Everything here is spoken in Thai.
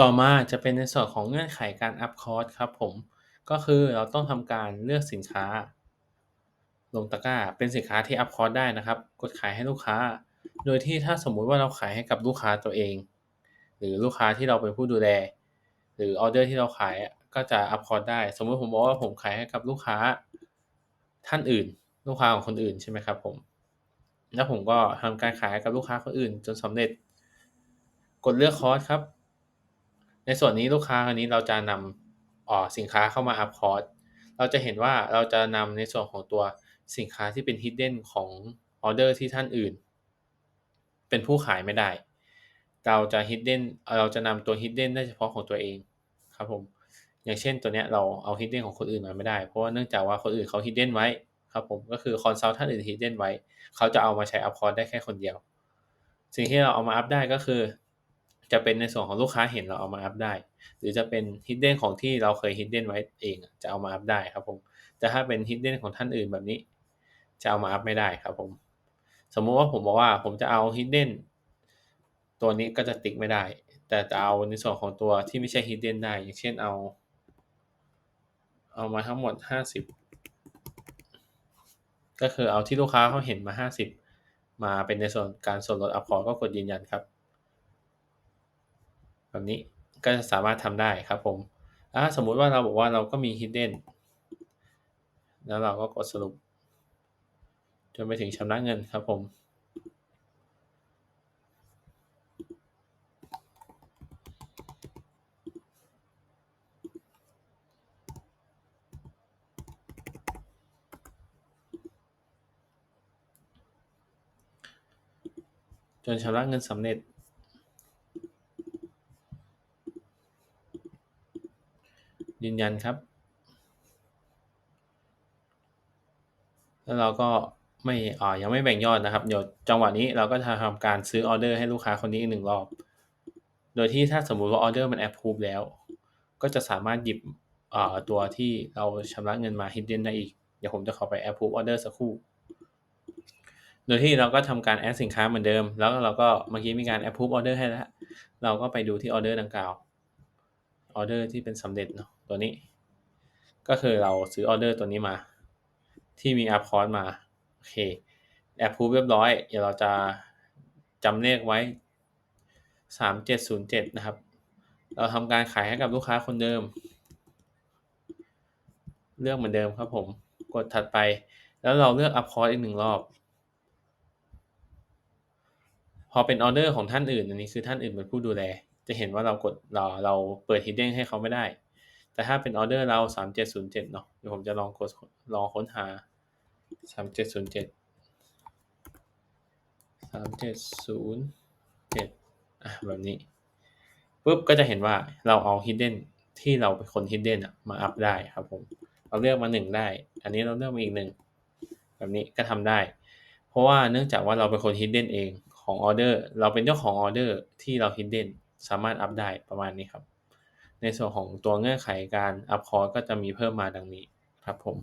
ต่อมาจะเป็นในส่วนของเงื่อนไขการอัพคอร์สครับผม ก็คือเราต้องทำการเลือกสินค้า ลงตะกร้า เป็นสินค้าที่อัพคอร์สได้นะครับ กดขายให้ลูกค้า โดยที่ถ้าสมมุติว่าเราขายให้กับลูกค้าตัวเอง หรือลูกค้าที่เราเป็นผู้ดูแล หรือออเดอร์ที่เราขายก็จะอัพคอร์สได้ สมมุติผมบอกว่าผมขายให้กับลูกค้าท่านอื่น ลูกค้าของคนอื่นใช่ไหมครับผมแล้วผมก็ทำการขายกับลูกค้าคนอื่นจนสำเร็จ กดเลือกคอร์สครับ ในส่วนนี้ลูกค้าคนนี้เราจะนำออสินค้าเข้ามาอัพคอร์สเราจะเห็นว่าเราจะนำในส่วนของตัวสินค้าที่เป็น hidden ของออเดอร์ที่ท่านอื่น เป็นผู้ขายไม่ได้ เราจะ hidden เราจะนำตัว hidden ได้เฉพาะของตัวเองครับผมอย่างเช่นตัวเนี้ยเราเอา hidden ของคนอื่นมาไม่ได้ เพราะว่าเนื่องจากว่าคนอื่นเขา hidden ไว้ครับผมก็คือ consult ท่านอื่น hidden ไว้ เขาจะเอามาใช้อัพคอร์สได้แค่คนเดียว สิ่งที่เราเอามาอัพได้ก็คือ จะเป็นในส่วนของลูกค้าเห็นเราเอามาอัพได้ หรือจะเป็น hidden ของที่เราเคย hidden ไว้เองจะเอามาอัพได้ครับผมแต่ถ้าเป็น hidden ของท่านอื่นแบบนี้ จะเอามาอัพไม่ได้ครับผม สมมุติว่าผมบอกว่าผมจะเอา hidden ตัวนี้ก็จะติ๊กไม่ได้ แต่จะเอาในส่วนของตัวที่ไม่ใช่ hidden ได้ อย่างเช่นเอา เอามาทั้งหมด 50 ก็คือเอาที่ลูกค้าเขาเห็นมา 50 มาเป็นในส่วนการส่วนลดอัพคอร์สก็กดยืนยันครับ แบบนี้ก็จะสามารถทำได้ครับผมถ้าสมมุติว่าเราบอกว่าเราก็มี hidden แล้วเราก็กดสรุป จนไปถึงชำระเงินครับผม จนชำระเงินสำเร็จ ยืนยันครับ แล้วเราก็ไม่อ่ายังไม่แบ่งยอดนะครับเดี๋ยวจังหวะนี้เราก็จะทำการซื้อออเดอร์ให้ลูกค้าคนนี้อีกหนึ่งรอบ โดยที่ถ้าสมมุติว่าออเดอร์มัน approve แล้ว ก็จะสามารถหยิบอ่าตัวที่เราชำระเงินมา hidden ได้อีก เดี๋ยวผมจะขอไป approve order สักครู่ โดยที่เราก็ทำการแอดสินค้าเหมือนเดิม แล้วเราก็เมื่อกี้มีการ approve order ให้แล้ว เราก็ไปดูที่ออเดอร์ดังกล่าว ออเดอร์ที่เป็นสำเร็จเนาะตัวนี้ ก็คือเราซื้อออเดอร์ตัวนี้มา ที่มีอัพคอร์สมาโอเค approve เรียบร้อย เดี๋ยวเราจะจำเลขไว้ 3707 นะครับ เราทำการขายให้กับลูกค้าคนเดิม เลือกเหมือนเดิมครับผม กดถัดไป แล้วเราเลือกอัพคอร์สอีกหนึ่งรอบ พอเป็นออเดอร์ของท่านอื่น อันนี้คือท่านอื่นเป็นผู้ดูแล จะเห็นว่าเรากดเราเราเปิด hidden ให้เขาไม่ได้ แต่ถ้าเป็นออเดอร์เรา 3707 เนาะเดี๋ยวผมจะลองกดลองค้นหา 3707 3707อะแบบนี้ปุ๊บก็จะเห็นว่าเราเอา hidden ที่เราเป็นคน hidden อะมาอัพได้ครับผมเราเลือกมาหนึ่งได้ อันนี้เราเลือกมาอีกหนึ่งแบบนี้ก็ทำได้ เพราะว่าเนื่องจากว่าเราเป็นคน hidden เองของออเดอร์เราเป็นเจ้าของออเดอร์ที่เรา hidden สามารถอัพได้ประมาณนี้ครับ ในส่วนของตัวเงื่อนไขการอัพคอร์ก็จะมีเพิ่มมาดังนี้ครับผม